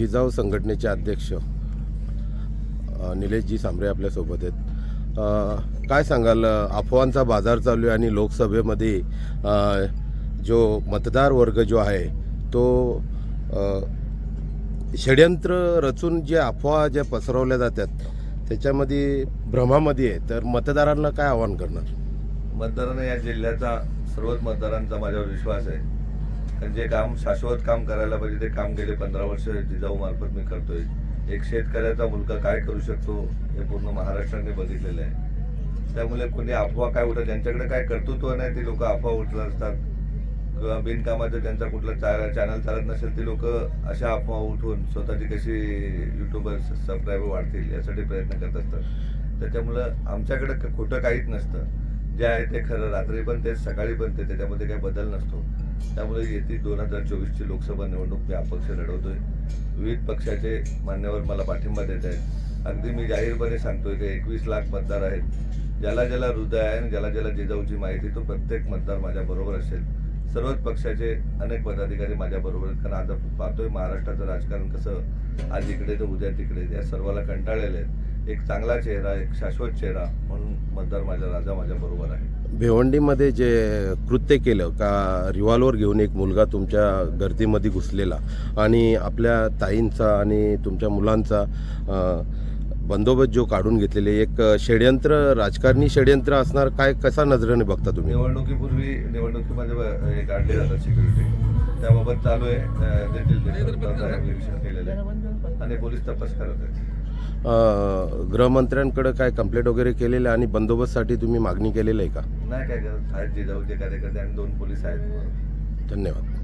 जिजाऊ संघटनेचे अध्यक्ष निलेशजी सांबरे आपल्यासोबत आहेत. काय सांगाल? अफवांचा बाजार चालू आहे आणि लोकसभेमध्ये जो मतदार वर्ग जो आहे तो षड्यंत्र रचून जे अफवा ज्या पसरवल्या जातात त्याच्यामध्ये भ्रमामध्ये आहे. तर मतदारांना काय आवाहन करणार? मतदारांना या जिल्ह्याचा सर्वच मतदारांचा माझ्यावर विश्वास आहे. कारण जे काम शाश्वत काम करायला पाहिजे ते काम गेले पंधरा वर्ष जिजाऊ मार्फत मी करतोय. एक शेतकऱ्याचा मुलगा काय करू शकतो हे पूर्ण महाराष्ट्राने बघितलेलं आहे. त्यामुळे कोणी अफवा काय उठत ज्यांच्याकडे काय कर्तृत्व नाही ते लोक अफवा उठत असतात. किंवा बिनकामाचं ज्यांचा कुठला चॅनल चालत नसेल ते लोक अशा अफवा उठून स्वतःची कशी युट्यूबर सबस्क्रायबर वाढतील यासाठी प्रयत्न करत असतात. त्याच्यामुळं आमच्याकडे क- खोटं काहीच नसतं. जे आहे ते खरं. रात्री पण तेच सकाळी पण ते. त्याच्यामध्ये काही बदल नसतो. त्यामुळे येथे दोन हजार चोवीसची लोकसभा निवडणूक मी अपक्ष लढवतोय. विविध पक्षाचे मान्यवर मला पाठिंबा देत आहेत. अगदी मी जाहीरपणे सांगतोय की एकवीस लाख मतदार आहेत ज्याला ज्याला हृदय आहे आणि ज्याला ज्याला जिजाऊची माहिती तो प्रत्येक मतदार माझ्याबरोबर असेल. सर्वच पक्षाचे अनेक पदाधिकारी माझ्याबरोबर आहेत. कारण आज आपण पाहतोय महाराष्ट्राचं राजकारण कसं आज इकडे तर उद्या तिकडे या सर्वाला कंटाळलेले आहेत एक चांगला चेहरा एक शाश्वत चेहरा म्हणून मतदार माझा राजा माझ्या बरोबर आहे. भिवंडीमध्ये जे कृत्य केलं का रिव्हॉल्वर घेऊन एक मुलगा तुमच्या गर्दीमध्ये घुसलेला आणि आपल्या ताईंचा आणि तुमच्या मुलांचा बंदोबस्त जो काढून घेतलेले एक षड्यंत्र राजकारणी षड्यंत्र असणार काय कसा नजरेने बघता तुम्ही? निवडणुकीपूर्वी निवडणुकीमध्ये काढले जातात सिक्युरिटी त्याबाबत चालू आहे केलेलं. आहे आणि पोलीस तपास करत आहेत. गृहमंत्र्यांकडे काय कंप्लेंट वगैरे केलेलं आहे आणि बंदोबस्तसाठी तुम्ही मागणी केलेलं आहे का? नाही काय आहेत जिजाऊचे कार्यकर्ते आणि दोन पोलीस आहेत. धन्यवाद.